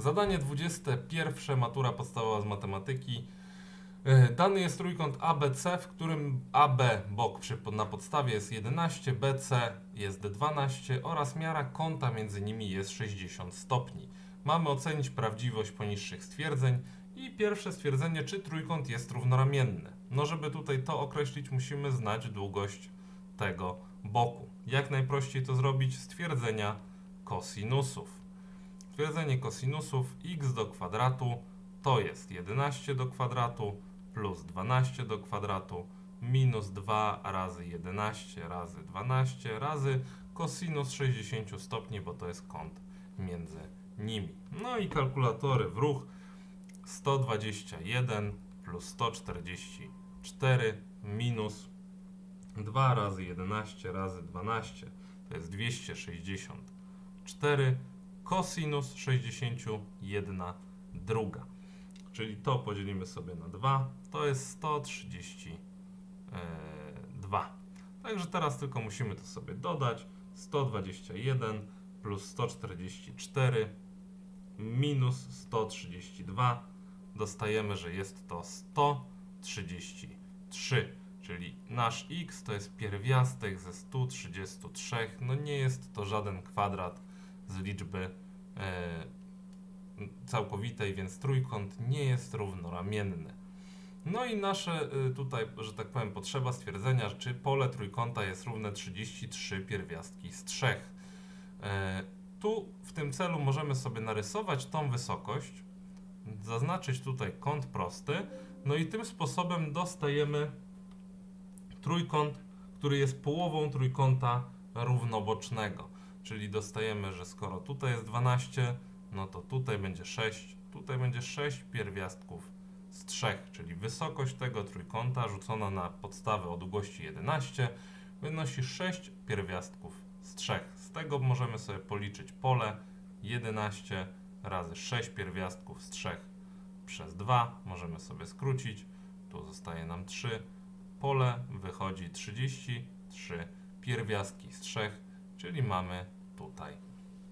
Zadanie 21, matura podstawowa z matematyki. E, Dany jest trójkąt ABC, w którym AB bok na podstawie jest 11, BC jest 12 oraz miara kąta między nimi jest 60 stopni. Mamy ocenić prawdziwość poniższych stwierdzeń i pierwsze stwierdzenie, czy trójkąt jest równoramienny. No żeby tutaj to określić, musimy znać długość tego boku. Jak najprościej to zrobić? Stwierdzenia kosinusów. Stwierdzenie kosinusów x do kwadratu to jest 11 do kwadratu plus 12 do kwadratu minus 2 razy 11 razy 12 razy kosinus 60 stopni, bo to jest kąt między nimi. No i kalkulatory w ruch 121 plus 144 minus 2 razy 11 razy 12 to jest 264 kosinus 61 druga. Czyli to podzielimy sobie na 2, to jest 132. Także teraz tylko musimy to sobie dodać. 121 plus 144 minus 132. Dostajemy, że jest to 133. Czyli nasz x to jest pierwiastek ze 133. No nie jest to żaden kwadrat z liczby e, całkowitej, więc trójkąt nie jest równoramienny. No i nasze y, tutaj, że tak powiem, potrzeba stwierdzenia, czy pole trójkąta jest równe 33 pierwiastki z 3. E, Tu w tym celu możemy sobie narysować tą wysokość, zaznaczyć tutaj kąt prosty, no i tym sposobem dostajemy trójkąt, który jest połową trójkąta równobocznego. Czyli dostajemy, że skoro tutaj jest 12, no to tutaj będzie 6, tutaj będzie 6 pierwiastków z 3, czyli wysokość tego trójkąta rzucona na podstawę o długości 11 wynosi 6 pierwiastków z 3. Z tego możemy sobie policzyć pole 11 razy 6 pierwiastków z 3 przez 2. Możemy sobie skrócić. Tu zostaje nam 3. Pole wychodzi 33 pierwiastki z 3, czyli mamy tutaj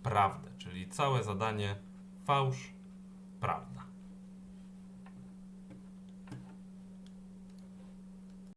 prawdę. Czyli całe zadanie fałsz, prawda.